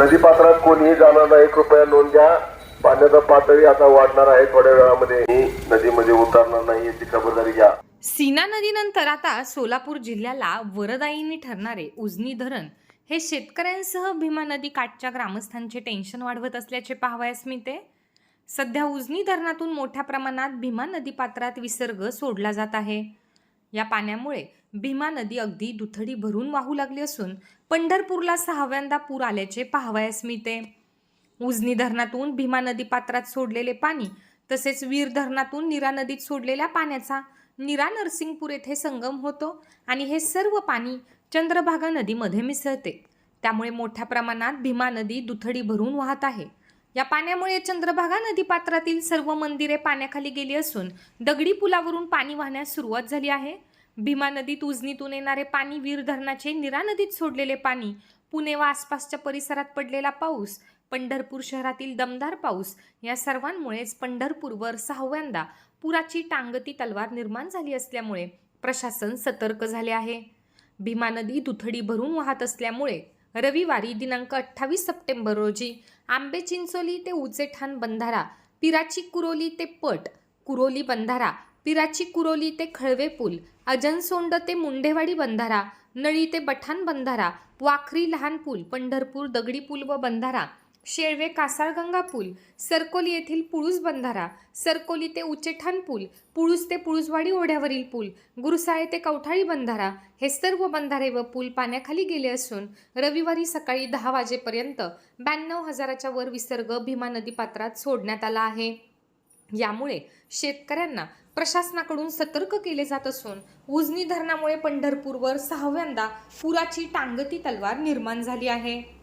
नदीपात्रात कोणीही जाणार नाही कृपया नोंद घ्या. पाण्याचा पातळी आता वाढणार आहे थोड्या वेळामध्ये. नदीमध्ये उतरणार नाही याची खबरदारी घ्या. सीना नदीनंतर आता सोलापूर जिल्ह्याला वरदायीनी ठरणारे उजनी धरण हे शेतकऱ्यांसह भीमा नदी काठच्या ग्रामस्थांचे टेन्शन वाढवत असल्याचे पाहावयास मिळते. सध्या उजनी धरणातून मोठ्या प्रमाणात भीमा नदी पात्रात विसर्ग सोडला जात आहे. या पाण्यामुळे भीमा नदी अगदी दुथडी भरून वाहू लागली असून पंढरपूरला सहाव्यांदा पूर आल्याचे पाहावयास मिळते. उजनी धरणातून भीमा नदी पात्रात सोडलेले पाणी तसेच वीर धरणातून नीरा नदीत सोडलेल्या पाण्याचा नीरा नरसिंगपूर येथे संगम होतो आणि हे सर्व पाणी चंद्रभागा नदीमध्ये मिसळते. त्यामुळे मोठ्या प्रमाणात भीमा नदी दुथडी भरून वाहत आहे. या पाण्यामुळे चंद्रभागा नदी पात्रातील सर्व मंदिरे पाण्याखाली गेली असून दगडी पुलावरून पाणी वाहण्यास सुरुवात झाली आहे. भीमा नदीत उजनीतून येणारे पाणी वीर धरणाचे निरा नदीत सोडलेले पाणी पुणे व आसपासच्या परिसरात पडलेला पाऊस पंढरपूर शहरातील दमदार पाऊस या सर्वांमुळेच पंढरपूरवर सहाव्यांदा पुराची टांगती तलवार निर्माण झाली असल्यामुळे प्रशासन सतर्क झाले आहे. भीमा नदी दुथडी भरून वाहत असल्यामुळे रविवारी दिनांक अठ्ठावीस सप्टेंबर रोजी आंबे चिंचोली ते उचेठाण बंधारा पिराची कुरोली ते पट कुरोली बंधारा पिराची कुरोली ते खळवे पूल अजनसोंड ते मुंढेवाडी बंधारा नळी ते बठाण बंधारा वाखरी लहान पूल पंढरपूर दगडी पूल व बंधारा शेळवे कासाळगंगा पूल सरकोली येथील पुळूस बंधारा सरकोली ते उचेठाण पूल पुळूस ते पुळूसवाडी ओढ्यावरील पूल गुरुसाळे ते कवठाळी बंधारा हे सर्व बंधारे व पूल पाण्याखाली गेले असून रविवारी सकाळी दहा वाजेपर्यंत ब्याण्णव हजाराच्या वर विसर्ग भीमा नदी पात्रात सोडण्यात आला आहे. यामुळे शेतकऱ्यांना प्रशासनाकडून सतर्क केले जात असून उजनी धरणामुळे पंढरपूरवर सहाव्यांदा पुराची टांगती तलवार निर्माण झाली आहे.